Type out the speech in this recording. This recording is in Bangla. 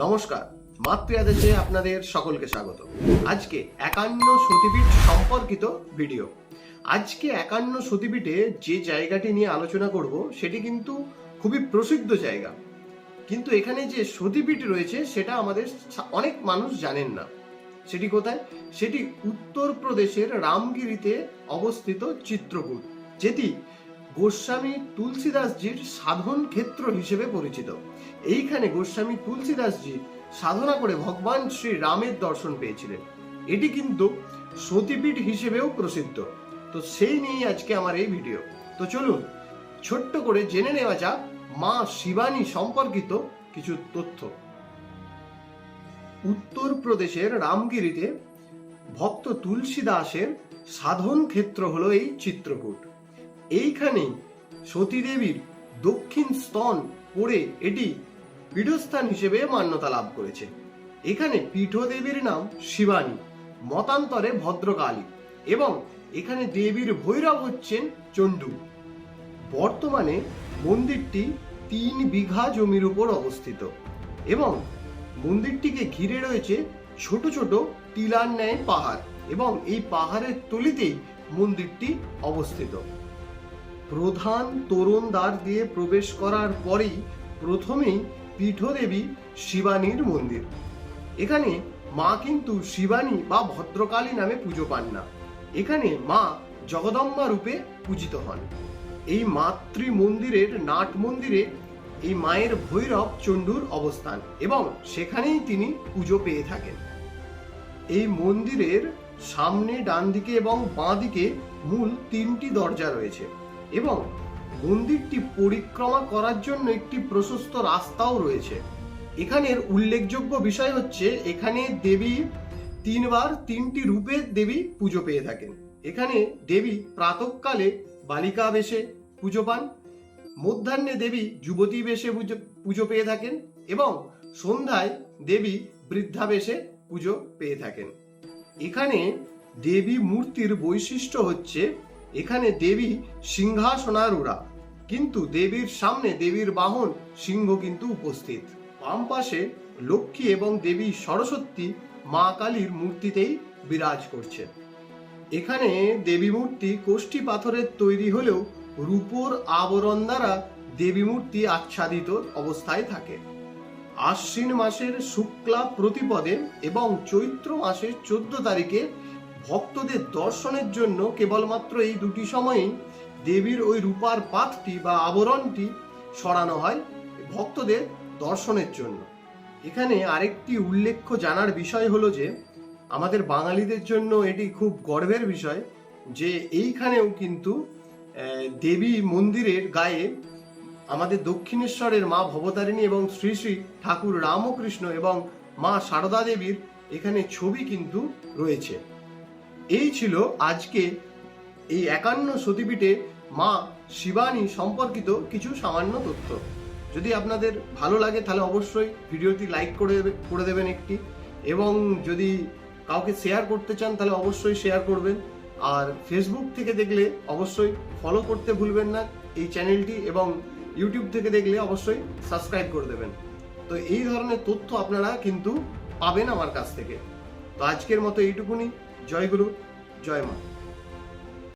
নমস্কার মাতৃ আদেশে আপনাদের সকলকে স্বাগত। আজকে একান্ন সতীপীঠ সম্পর্কিত ভিডিও। আজকে একান্ন সতীপীঠে যে জায়গাটি নিয়ে আলোচনা করব, সেটি কিন্তু খুবই প্রসিদ্ধ জায়গা। কিন্তু এখানে যে সতীপীঠ রয়েছে, সেটা আমাদের অনেক মানুষ জানেন না। সেটি কোথায়? সেটি উত্তরপ্রদেশের রামগিরিতে অবস্থিত চিত্রকূট, যেটি গোস্বামী তুলসীদাসজির সাধন ক্ষেত্র হিসেবে পরিচিত। এইখানে গোস্বামী তুলসীদাসজি সাধনা করে ভগবান শ্রী রামের দর্শন পেয়েছিলেন। এটি কিন্তু সতীপীঠ হিসেবেও প্রসিদ্ধ। তো সেই নিয়েই আজকে আমার এই ভিডিও। তো চলুন, ছোট্ট করে জেনে নেওয়া যাক মা শিবানী সম্পর্কিত কিছু তথ্য। উত্তরপ্রদেশের রামগিরিতে ভক্ত তুলসী দাসের সাধন ক্ষেত্র হলো এই চিত্রকূট। এইখানেই সতীদেবীর দক্ষিণ স্তন পড়ে এটি পীঠস্থান হিসেবে মান্যতা লাভ করেছে। এখানে পীঠদেবীর নাম শিবানী, মতান্তরে ভদ্রকালী এবং এখানে দেবীর ভৈরব হচ্ছেন চণ্ডু। বর্তমানে মন্দিরটি তিন বিঘা জমির উপর অবস্থিত এবং মন্দিরটিকে ঘিরে রয়েছে ছোট ছোট টিলার ন্যায় পাহাড় এবং এই পাহাড়ের তলিতেই মন্দিরটি অবস্থিত। প্রধান তোরণ দ্বার দিয়ে প্রবেশ করার পরেই প্রথমেই পীঠদেবী শিবানীর মন্দির। এখানে মা কিন্তু শিবানী বা ভদ্রকালী নামে পুজো পান না। এখানে মা জগদম্বা রূপে পূজিত হন। এই মাতৃ মন্দিরের নাট মন্দিরে এই মায়ের ভৈরব চণ্ডুর অবস্থান এবং সেখানেই তিনি পুজো পেয়ে থাকেন। এই মন্দিরের সামনে ডান দিকে এবং বাঁ দিকে মূল তিনটি দরজা রয়েছে। এবং মন্দিরটি পরিক্রমা করার জন্য একটি প্রশস্ত রাস্তাও রয়েছে। এখানের উল্লেখযোগ্য বিষয় হচ্ছে, এখানে দেবী তিনবার তিনটি রূপে দেবী পুজো পেয়ে থাকেন। এখানে দেবী প্রাতকালে বালিকা বেশে পুজো পান, মধ্যাহ্নে দেবী যুবতী বেশে পুজো- পেয়ে থাকেন এবং সন্ধ্যায় দেবী বৃদ্ধা বেশে পুজো পেয়ে থাকেন। এখানে দেবী মূর্তির বৈশিষ্ট্য হচ্ছে এখানে দেবী সিংহাসনারূঢ়া কিন্তু দেবীর সামনে দেবীর বাহন সিংহ কিন্তু উপস্থিত। বাম পাশে লক্ষ্মী এবং দেবী সরস্বতী মা কালীর মূর্তিতেই বিরাজ করছে এখানে দেবী মূর্তি কোষ্ঠী পাথরের তৈরি হলেও রূপোর আবরণ দ্বারা দেবী মূর্তি আচ্ছাদিত অবস্থায় থাকে। আশ্বিন মাসের শুক্লা প্রতিপদে এবং চৈত্র মাসের চোদ্দ তারিখে ভক্তদের দর্শনের জন্য কেবলমাত্র এই দুটি সময়েই দেবীর ওই রূপার পাতটি বা আবরণটি সরানো হয় ভক্তদের দর্শনের জন্য। এখানে আরেকটি উল্লেখ্য জানার বিষয় হলো যে, আমাদের বাঙালিদের জন্য এটি খুব গর্বের বিষয় যে এইখানেও কিন্তু দেবী মন্দিরের গায়ে আমাদের দক্ষিণেশ্বরের মা ভবতারিণী এবং শ্রী শ্রী ঠাকুর রামকৃষ্ণ এবং মা সারদা দেবীর এখানে ছবি কিন্তু রয়েছে। এই ছিল আজকে এই একান্ন সতীপীঠে মা শিবানী সম্পর্কিত কিছু সামান্য তথ্য। যদি আপনাদের ভালো লাগে, তাহলে অবশ্যই ভিডিওটি লাইক করে করে দেবেন একটি। এবং যদি কাউকে শেয়ার করতে চান, তাহলে অবশ্যই শেয়ার করবেন। আর ফেসবুক থেকে দেখলে অবশ্যই ফলো করতে ভুলবেন না। এই চ্যানেলটি এবং ইউটিউব থেকে দেখলে অবশ্যই সাবস্ক্রাইব করে দেবেন। তো এই ধরনের তথ্য আপনারা কিন্তু পাবেন আমার কাছ থেকে। তো আজকের মতো এইটুকুনি। জয় গুরু জয় মা।